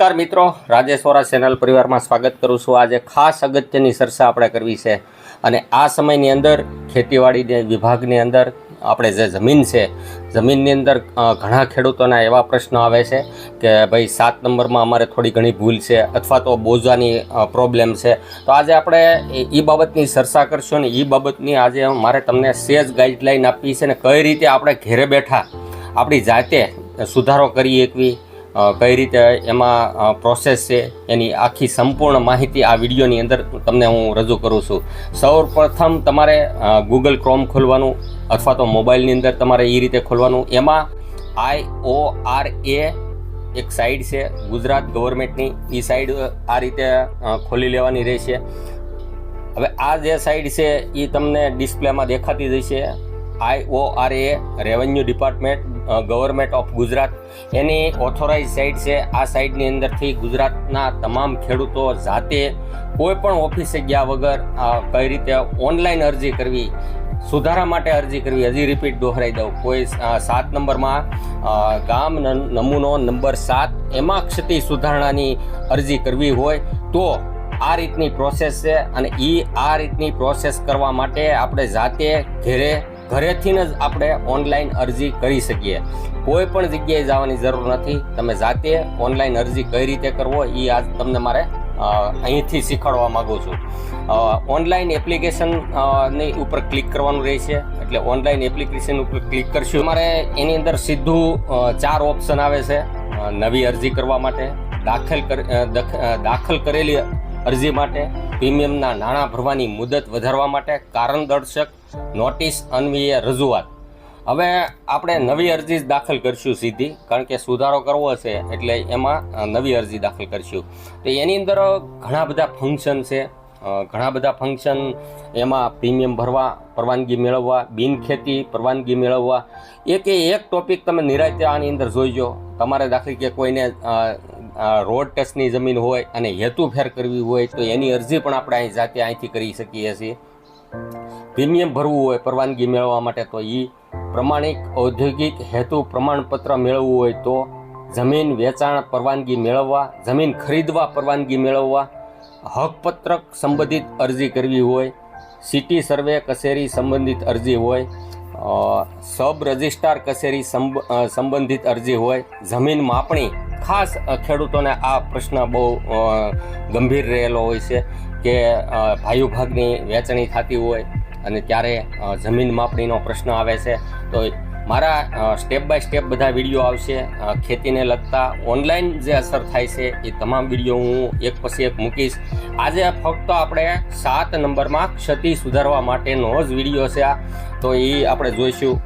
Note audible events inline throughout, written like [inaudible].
નમસ્કાર મિત્રો રાજેશ્વરા ચેનલ પરિવારમાં સ્વાગત કરું છું. આજે ખાસ અગત્યની ચર્ચા આપણે કરવી છે અને આ સમયની અંદર ખેતીવાડી વિભાગની અંદર આપણે જે જમીન છે, જમીનની અંદર ઘણા ખેડૂતોના એવા પ્રશ્નો આવે છે કે ભાઈ સાત નંબરમાં અમારે થોડી ઘણી ભૂલ છે અથવા તો બોજાની પ્રોબ્લેમ છે. તો આજે આપણે એ- બાબતની ચર્ચા કરશું અને એ બાબતની આજે મારે તમને સેજ ગાઈડલાઈન આપવી છે અને કઈ રીતે આપણે ઘેરે બેઠા આપણી જાતે સુધારો કરી એકવી. કઈ રીતે એમાં પ્રોસેસ છે, એની આખી સંપૂર્ણ માહિતી આ વિડીયોની અંદર તમને હું રજૂ કરું છું. સૌ પ્રથમ તમારે ગૂગલ ક્રોમ ખોલવાનું અથવા તો મોબાઈલની અંદર તમારે એ રીતે ખોલવાનું. એમાં આઈ ઓ આર એ એક સાઈડ છે, ગુજરાત ગવર્મેન્ટની એ સાઈડ આ રીતે ખોલી લેવાની રહેશે. હવે આ જે સાઈડ છે એ તમને ડિસ્પ્લેમાં દેખાતી જશે I O revenue department government of Gujarat any authorise site છે. આ સાઇટની અંદરથી ગુજરાતના તમામ ખેડૂતો જાતે કોઈ પણ ઓફિસે ગયા વગર કઈ રીતે ઓનલાઈન અરજી કરવી, સુધારા માટે અરજી કરવી, હજી રિપીટ દોહરાઈ દઉં. કોઈ સાત નંબરમાં ગામ નમૂનો નંબર સાત, એમાં ક્ષતિ સુધારણાની અરજી કરવી હોય તો આ રીતની પ્રોસેસ છે અને એ આ રીતની પ્રોસેસ કરવા માટે આપણે જાતે ઘરે ઘરેથી જ આપણે ઓનલાઈન અરજી કરી શકીએ. કોઈ પણ જગ્યાએ જવાની જરૂર નથી. તમે જાતે ઓનલાઈન અરજી કઈ રીતે કરવો એ આજ તમને મારે અહીંથી શીખવાડવા માગું છું. ઓનલાઈન એપ્લિકેશનની ઉપર ક્લિક કરવાનું રહેશે. એટલે ઓનલાઈન એપ્લિકેશન ઉપર ક્લિક કરશું. મારે એની અંદર સીધું ચાર ઓપ્શન આવે છે. નવી અરજી કરવા માટે દાખલ કર દખ- દાખલ કરેલી અરજી માટે પ્રીમિયમના નાણાં ભરવાની મુદત વધારવા માટે કારણ દર્શક નોટિસ અન્વયે રજૂઆત. હવે આપણે નવી અરજી દાખલ કરીશું સીધી, કારણ કે સુધારો કરવો છે એટલે એમાં નવી અરજી દાખલ કરીશું. તો એની અંદર ઘણા બધા ફંક્શન છે. ઘણા બધા ફંક્શન એમાં પ્રીમિયમ ભરવા, પરવાનગી મેળવવા, બિનખેતી પરવાનગી મેળવવા. એક એક ટોપિક તમે નિરાયતે આની અંદર જોઈજો. તમારે દાખલ કે કોઈને રોડ ટેસ્ટની જમીન હોય અને હેતુફેર કરવી હોય તો એની અરજી પણ આપણે અહીં જાતે અહીંથી કરી શકીએ છીએ. પ્રીમિયમ ભરવું હોય, પરવાનગી મેળવવા માટે તો એ પ્રમાણિક ઔદ્યોગિક હેતુ પ્રમાણપત્ર મેળવવું હોય તો જમીન વેચાણ પરવાનગી મેળવવા, જમીન ખરીદવા પરવાનગી મેળવવા, હકપત્રક સંબંધિત અરજી કરવી હોય, સિટી સર્વે કચેરી સંબંધિત અરજી હોય સબ રજિસ્ટ્રાર કચેરી સંબ- સંબંધિત અરજી હોય, જમીન માપણી, ખાસ ખેડૂતોને આ પ્રશ્ન બહુ ગંભીર રહેલો હોય છે કે ભાઈ ભાગની વેચણી થતી હોય અને ત્યારે જમીન માપણીનો પ્રશ્ન આવે છે. તો મારા સ્ટેપ બાય સ્ટેપ બધા વીડિયો આવશે. ખેતીને લગતા ઓનલાઈન જે અસર થાય છે એ તમામ વીડિયો હું એક પછી એક મૂકીશ. આજે ફક્ત આપણે સાત નંબરમાં ક્ષતિ સુધારવા માટેનો જ વીડિયો છે આ. તો એ આપણે જોઈશું.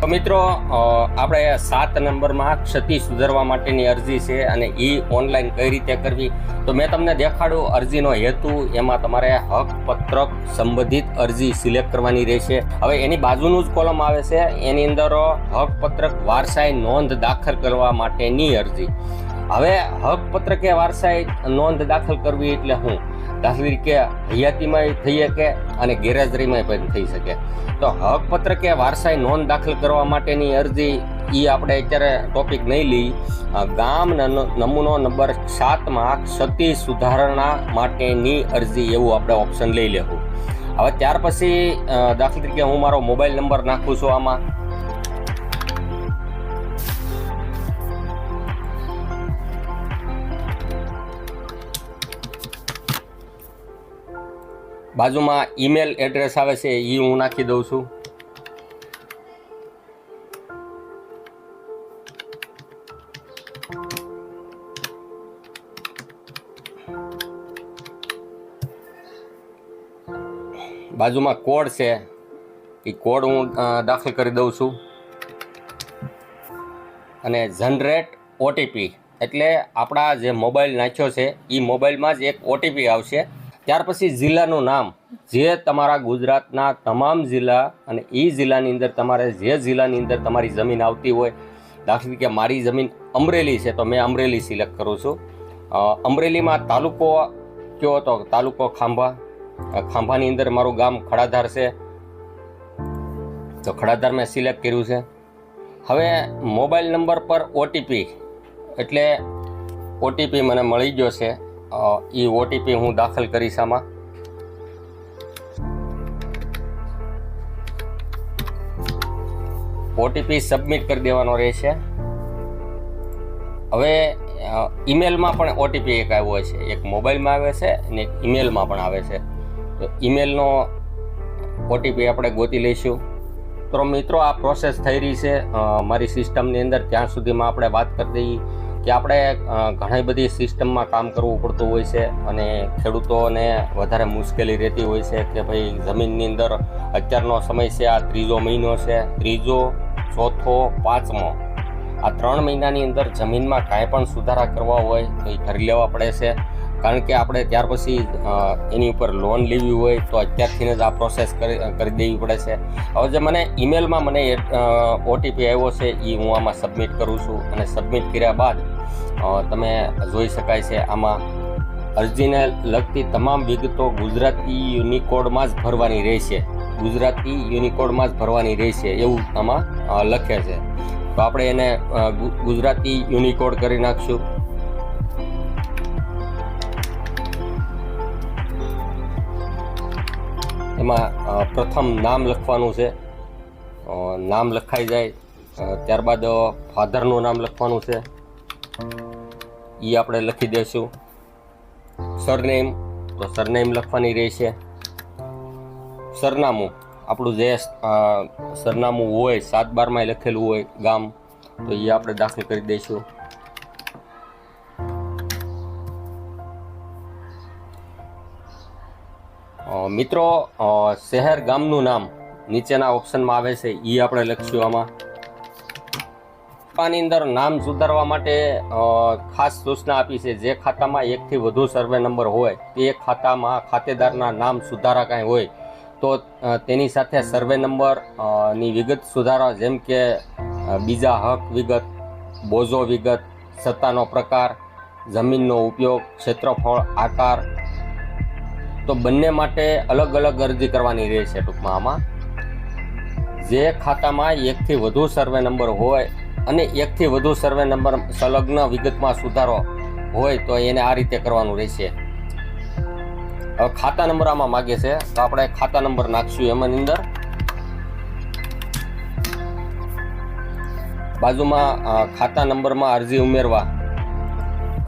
તો મિત્રો આપણે સાત નંબરમાં ક્ષતિ સુધારવા માટેની અરજી છે અને એ ઓનલાઈન કઈ રીતે કરવી? તો મેં તમને દેખાડું અરજીનો હેતુ, એમાં તમારે હક પત્રક સંબંધિત અરજી સિલેક્ટ કરવાની રહેશે. હવે એની બાજુનું જ કોલમ આવે છે, એની અંદર હક પત્રક વારસાઈ નોંધ દાખલ કરવા માટેની અરજી. હવે હક પત્રકે વારસાઈ નોંધ દાખલ કરવી એટલે હું? દાખલા કે હયાતીમાં થઈ શકે અને ગેરહાજરીમાં પણ થઈ શકે. તો હક પત્રકે વારસાઈ નોંધ દાખલ કરવા માટેની અરજી એ આપણે અત્યારે ટોપિક નહીં લઈ. ગામ નમૂનો નંબર સાતમાં ક્ષતિ સુધારણા માટેની અરજી એવું આપણે ઓપ્શન લઈ લેવું. હવે ત્યાર પછી દાખલા તરીકે હું મારો મોબાઈલ નંબર નાખું છું આમાં. બાજુમાં ઈમેલ એડ્રેસ આવે છે એ હું નાખી દઉં છું. બાજુમાં કોડ છે એ કોડ હું દાખલ કરી દઉં છું. અને જનરેટ ઓટીપી એટલે આપણા જે મોબાઈલ નાખ્યો છે એ મોબાઈલમાં જ એક ઓટીપી આવશે. ત્યાર પછી જિલ્લાનું નામ. જે તમારા ગુજરાતના તમામ જિલ્લા અને એ જિલ્લાની અંદર તમારે જે જિલ્લાની અંદર તમારી જમીન આવતી હોય, દાખલા તરીકે મારી જમીન અમરેલી છે, તો મેં અમરેલી સિલેક્ટ કરું છું. અમરેલીમાં તાલુકો કયો હતો? તાલુકો ખાંભા. ખાંભાની અંદર મારું ગામ ખડાધાર છે. તો ખડાધાર મેં સિલેક્ટ કર્યું છે. હવે મોબાઈલ નંબર પર ઓટીપી, એટલે ઓટીપી મને મળી ગયો છે. એ ઓટીપી હું દાખલ કરીશ આમાં. ઓટીપી સબમિટ કરી દેવાનો રહેશે. હવે ઈમેલમાં પણ ઓટીપી એક આવ્યો છે. એક મોબાઈલમાં આવે છે અને એક ઈમેલમાં પણ આવે છે. તો ઈમેલનો ઓટીપી આપણે ગોતી લઈશું. તો મિત્રો, આ પ્રોસેસ થઈ રહી છે. મારી સિસ્ટમની અંદર ત્યાં સુધીમાં આપણે વાત કરી દઈએ. કે આપણે ઘણી બધી સિસ્ટમમાં કામ કરવું પડતું હોય છે અને ખેડૂતોને વધારે મુશ્કેલી રહેતી હોય છે કે ભાઈ જમીનની અંદર અત્યારનો સમય છે, આ ત્રીજો મહિનો છે, ત્રીજો, ચોથો, પાંચમો. આ ત્રણ મહિનાની અંદર જમીનમાં કાંઈ પણ સુધારા કરવા હોય તો એ કરી લેવા પડે છે. કારણ કે આપણે ત્યાર પછી એની ઉપર લોન લેવી હોય તો અત્યારથી જ આ પ્રોસેસ કરી કરી દેવી પડે છે. હવે જે મને ઈમેલમાં મને ઓટીપી આવ્યો છે એ હું આમાં સબમિટ કરું છું અને સબમિટ કર્યા બાદ તમે જોઈ શકાય છે આમાં અરજીને લગતી તમામ વિગતો ગુજરાતી યુનિકોડમાં જ ભરવાની રહેશે. ગુજરાતી યુનિકોડમાં જ ભરવાની રહેશે એવું આમાં લખે છે. તો આપણે એને ગુજરાતી યુનિકોડ કરી નાખશું. એમાં પ્રથમ નામ લખવાનું છે. નામ લખાઈ જાય ત્યારબાદ ફાધરનું નામ લખવાનું છે. એ આપણે લખી દઈશું. સરનેમ, તો સરનેમ લખવાની રહેશે. સરનામું, આપણું જે સરનામું હોય, સાત બારમાં લખેલું હોય ગામ, તો એ આપણે દાખલ કરી દઈશું. મિત્રો શહેર ગામનું નામ નીચેના ઓપ્શનમાં આવે છે એ આપણે લખશું આમાં. ખાતાની અંદર નામ સુધારવા માટે ખાસ સૂચના આપી છે, જે ખાતામાં એકથી વધુ સર્વે નંબર હોય, તે ખાતામાં ખાતેદારના નામ સુધારા કાંઈ હોય, તો તેની સાથે સર્વે નંબરની વિગત સુધારા, જેમ કે બીજા હક વિગત, બોજો વિગત, સત્તાનો પ્રકાર, જમીનનો ઉપયોગ, ક્ષેત્રફળ, આકાર તો બંને માટે અલગ અલગ અરજી કરવાની રહેશે ટૂંકમાં આમાં. જે ખાતામાં એકથી વધુ સર્વે નંબર હોય અને એકથી વધુ સર્વે નંબર સંલગ્ન વિગતમાં સુધારો હોય તો એને આ રીતે કરવાનું રહેશે હવે ખાતા નંબર આમાં માગે છે. તો આપણે ખાતા નંબર નાખશું એમાંની અંદર. બાજુમાં ખાતા નંબરમાં અરજી ઉમેરવા.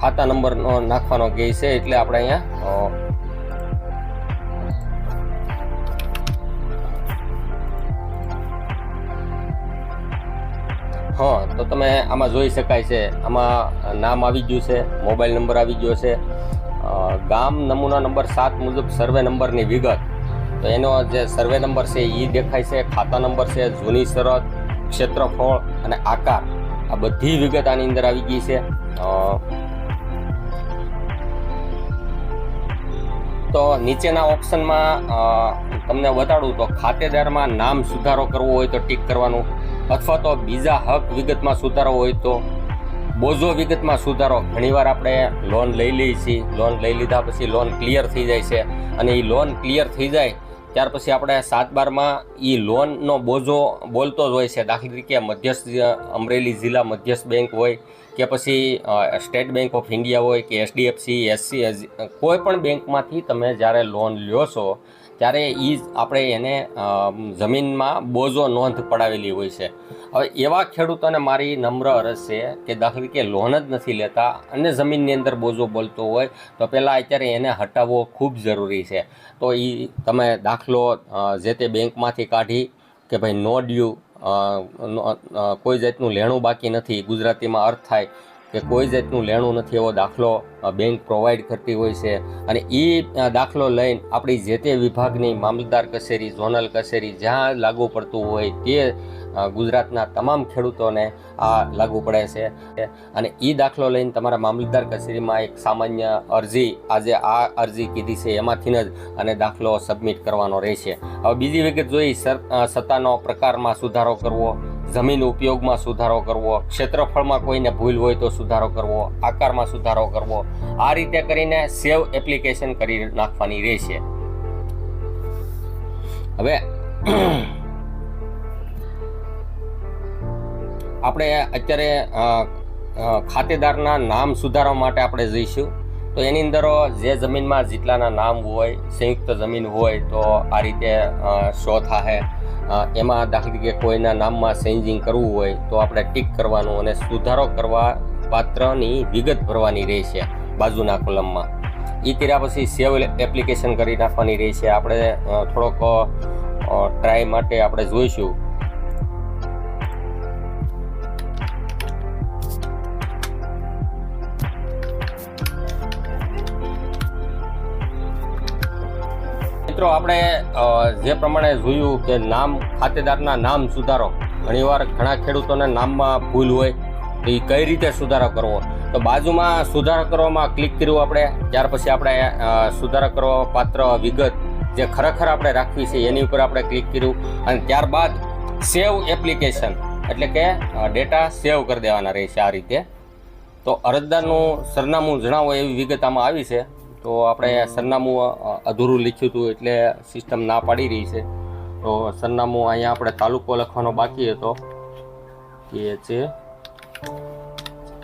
ખાતા નંબરનો નાખવાનો કહે છે એટલે આપણે અહીંયા તમે આમાં જોઈ શકાય છે. આમાં નામ આવી ગયું છે, મોબાઈલ નંબર આવી ગયો છે. ગામ નમૂના નંબર સાત મુજબ સર્વે નંબરની વિગત. તો એનો જે સર્વે નંબર છે એ દેખાય છે, ખાતા નંબર છે, જૂની શરત, ક્ષેત્રફળ અને આકાર. આ બધી વિગત આની અંદર આવી ગઈ છે. તો નીચેના ઓપ્શનમાં તમને બતાડું તો ખાતેદારમાં નામ સુધારો કરવો હોય તો ટીક કરવાનું. અથવા તો બીજા હક વિગતમાં સુધારો હોય તો? બોજો વિગતમાં સુધારો. ઘણીવાર આપણે લોન લઈ લઈએ છીએ. લોન લઈ લીધા પછી લોન ક્લિયર થઈ જાય છે. અને એ લોન ક્લિયર થઈ જાય, ત્યાર પછી આપણે સાત બારમાં એ લોનનો બોજો બોલતો જ હોય છે. દાખલા તરીકે મધ્યસ્થ અમરેલી જિલ્લા મધ્યસ્થ બેંક હોય કે પછી સ્ટેટ બેંક ઓફ ઇન્ડિયા હોય કે એચડીએફસી, એસસી કોઈ પણ બેંકમાંથી તમે જ્યારે લોન લ્યો છો ત્યારે એ આપણે એને જમીનમાં બોજો નોંધ પડાવેલી હોય છે. હવે એવા ખેડૂતોને મારી નમ્ર અરજ છે કે દાખલ કે લોન જ નથી લેતા અને જમીનની અંદર બોજો બોલતો હોય, તો પહેલાં અત્યારે એને હટાવવો ખૂબ જરૂરી છે. તો એ તમે દાખલો જે તે બેંકમાંથી કાઢી કે ભાઈ નો ડ્યુ કોઈ જાતનું લેણું બાકી નથી, ગુજરાતીમાં અર્થ થાય કે કોઈ જાતનું લેણું નથી એવો દાખલો બેંક પ્રોવાઈડ કરતી હોય છે. અને એ દાખલો લઈને આપણી જે તે વિભાગની મામલતદાર કચેરી, ઝોનલ કચેરી જ્યાં લાગુ પડતું હોય તે ગુજરાતના તમામ ખેડૂતોને આ લાગુ પડે છે. અને એ દાખલો લઈને તમારા મામલતદાર કચેરીમાં એક સામાન્ય અરજી, આજે આ અરજી કીધી છે, એમાંથી જ અને દાખલો સબમિટ કરવાનો રહેશે. હવે બીજી વિગત જોઈ સત્તાનો પ્રકારમાં સુધારો કરવો. જમીન ઉપયોગમાં સુધારો કરવો, ક્ષેત્રફળમાં કોઈને ભૂલ હોય તો સુધારો કરવો, આકારમાં સુધારો કરવો, આ રીતે કરીને સેવ એપ્લિકેશન કરી નાખવાની રહેશે. હવે, [clears throat] આપણે અત્યારે ખાતેદારના નામ સુધારવા માટે આપણે જઈશું. તો એની અંદર જે જમીનમાં જેટલાના નામ હોય, સંયુક્ત જમીન હોય, તો આ રીતે શો થાય એમાં દાખલા તરીકે કોઈના નામમાં ચેન્જિંગ કરવું હોય તો આપણે ટીક કરવાનું અને સુધારો કરવા પાત્રની વિગત ભરવાની રહેશે બાજુના કોલમમાં. એ કર્યા પછી સેવ એપ્લિકેશન કરી નાખવાની રહેશે. આપણે થોડોક ટ્રાય માટે આપણે જોઈશું. મિત્રો, આપણે જે પ્રમાણે જોયું કે નામ, ખાતેદારના નામ સુધારો, ઘણીવાર ઘણા ખેડૂતોના નામમાં ભૂલ હોય એ કઈ રીતે સુધારો કરવો? તો બાજુમાં સુધારો કરવામાં ક્લિક કર્યું આપણે, ત્યાર પછી આપણે સુધારો કરવા પાત્ર વિગત જે ખરેખર આપણે રાખવી છે, એની ઉપર આપણે ક્લિક કર્યું. અને ત્યારબાદ સેવ એપ્લિકેશન, એટલે કે ડેટા સેવ કરી દેવાના રહેશે આ રીતે. તો અરજદારનું સરનામું જણાવો એવી વિગત આમાં આવી છે. તો આપણે સરનામું અધૂરું લખ્યું હતું એટલે સિસ્ટમ ના પાડી રહી છે. તો સરનામું અહીંયા આપણે તાલુકો લખવાનો બાકી હતો. કે છે?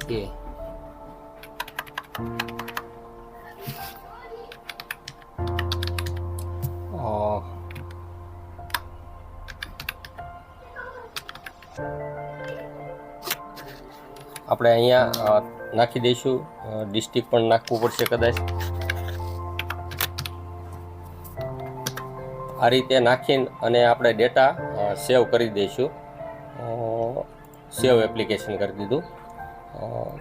એ આપણે અહીંયા નાખી દઈશું. ડિસ્ટ્રિક્ટ પણ નાખવું પડશે કદાચ. આ રીતે નાખીને અને આપણે ડેટા સેવ કરી દઈશું. સેવ એપ્લિકેશન કરી દીધું.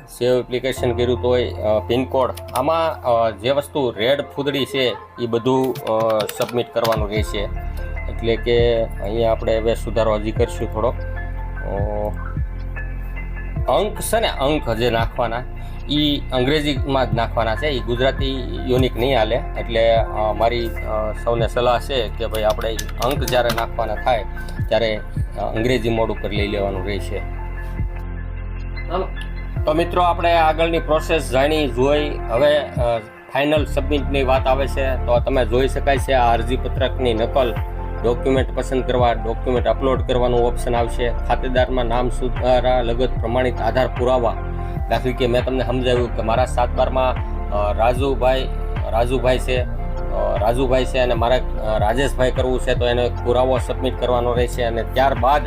સેવ એપ્લિકેશન કર્યું તોય પિનકોડ. આમાં જે વસ્તુ રેડ ફૂદડી છે એ બધું સબમિટ કરવાનું રહેશે. એટલે કે અહીંયા આપણે હવે સુધારો હજી કરીશું થોડોક. અ, અંક છે ને, અંક જે નાખવાના એ અંગ્રેજીમાં જ નાખવાના છે એ ગુજરાતી યુનિક નહીં હાલે. એટલે મારી સૌને સલાહ છે કે ભાઈ આપણે અંક જ્યારે નાખવાના થાય, ત્યારે અંગ્રેજી મોડ ઉપર લઈ લેવાનું રહેશે. તો મિત્રો, આપણે આગળની પ્રોસેસ જાણી, જોઈ. હવે ફાઇનલ સબમિટની વાત આવે છે, તો તમે જોઈ શકાય છે આ અરજી પત્રકની નકલ. ડોક્યુમેન્ટ પસંદ કરવા ડોક્યુમેન્ટ અપલોડ કરવાનું ઓપ્શન આવશે. ખાતેદારમાં નામ સુધારા, લગત, પ્રમાણિત આધાર પુરાવા. દાખલ કે મેં તમને સમજાવ્યું કે મારા સાત બારમાં રાજુભાઈ રાજુભાઈ છે રાજુભાઈ છે અને મારે રાજેશભાઈ કરવું છે તો એનો પુરાવો સબમિટ કરવાનો રહેશે અને ત્યારબાદ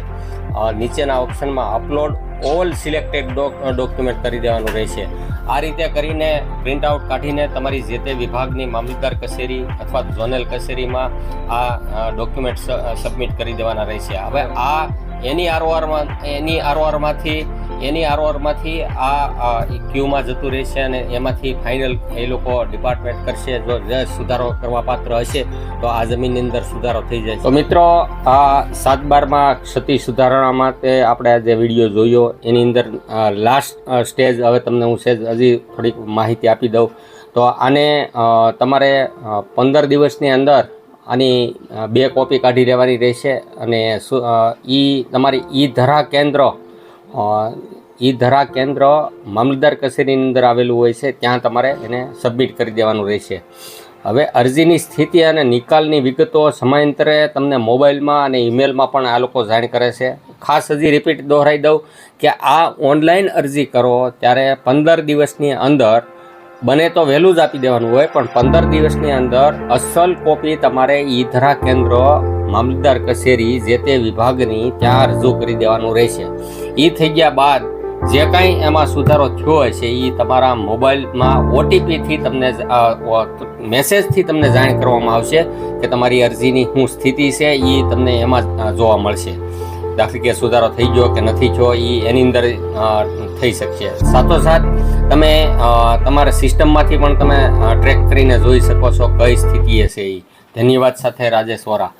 નીચેના ઓપ્શનમાં અપલોડ ઓલ સિલેક્ટેડ ડોક્યુમેન્ટ કરી દેવાનું રહેશે. આ રીતે કરીને પ્રિન્ટ આઉટ કાઢીને તમારી જે તે વિભાગની મામલતદાર કચેરી અથવા ઝોનલ કચેરીમાં આ ડોક્યુમેન્ટ સબમિટ કરી દેવાના રહેશે. હવે આ એની આરઓઆરમાં એની આરઓઆરમાંથી એની આરઓઆરમાંથી આ ક્યુમાં જતું રહેશે અને એમાંથી ફાઇનલ એ લોકો ડિપાર્ટમેન્ટ કરશે, જો સુધારો કરવા પાત્ર હશે, તો આ જમીનની અંદર સુધારો થઈ જાય તો મિત્રો, આ સાત બારમાં ક્ષતિ સુધારણા માટે આપણે આજે વીડિયો જોયો, એની અંદર લાસ્ટ સ્ટેજ હવે તમને હું સેજ હજી થોડીક માહિતી આપી દઉં. તો આને તમારે પંદર દિવસની અંદર આની બે કોપી કાઢી લેવાની રહેશે અને એ તમારી ઈ ધરા કેન્દ્ર ઈ ધરા કેન્દ્ર મામલતદાર કચેરીની અંદર આવેલું હોય છે, ત્યાં તમારે એને સબમિટ કરી દેવાનું રહેશે. હવે અરજીની સ્થિતિ અને નિકાલની વિગતો સમયાંતરે તમને મોબાઈલમાં અને ઈમેલમાં પણ આ લોકો જાણ કરે છે. ખાસ હજી રિપીટ દોહરાઈ દઉં કે આ ઓનલાઈન અરજી કરો ત્યારે પંદર દિવસની અંદર બને તો વહેલું જ આપી દેવાનું હોય, પણ પંદર દિવસની અંદર અસલ કોપી તમારે ઈ ધરા કેન્દ્ર મામલતદાર કચેરી જે તે વિભાગની ત્યાં રજૂ કરી દેવાનું રહેશે. એ થઈ ગયા બાદ જે કાંઈ એમાં સુધારો થયો હશે એ તમારા મોબાઈલમાં ઓટીપીથી તમને મેસેજથી તમને જાણ કરવામાં આવશે કે તમારી અરજીની શું સ્થિતિ છે એ તમને એમાં જોવા મળશે. દાખલી કે સુધારો થઈ ગયો કે નથી થયો એ એની અંદર થઈ શકશે. સાથોસાથ તમે તમારા સિસ્ટમમાંથી પણ તમે ટ્રેક કરીને જોઈ શકો છો કઈ સ્થિતિ હશે એ ધન્યવાદ સાથે રાજેશ વોરા.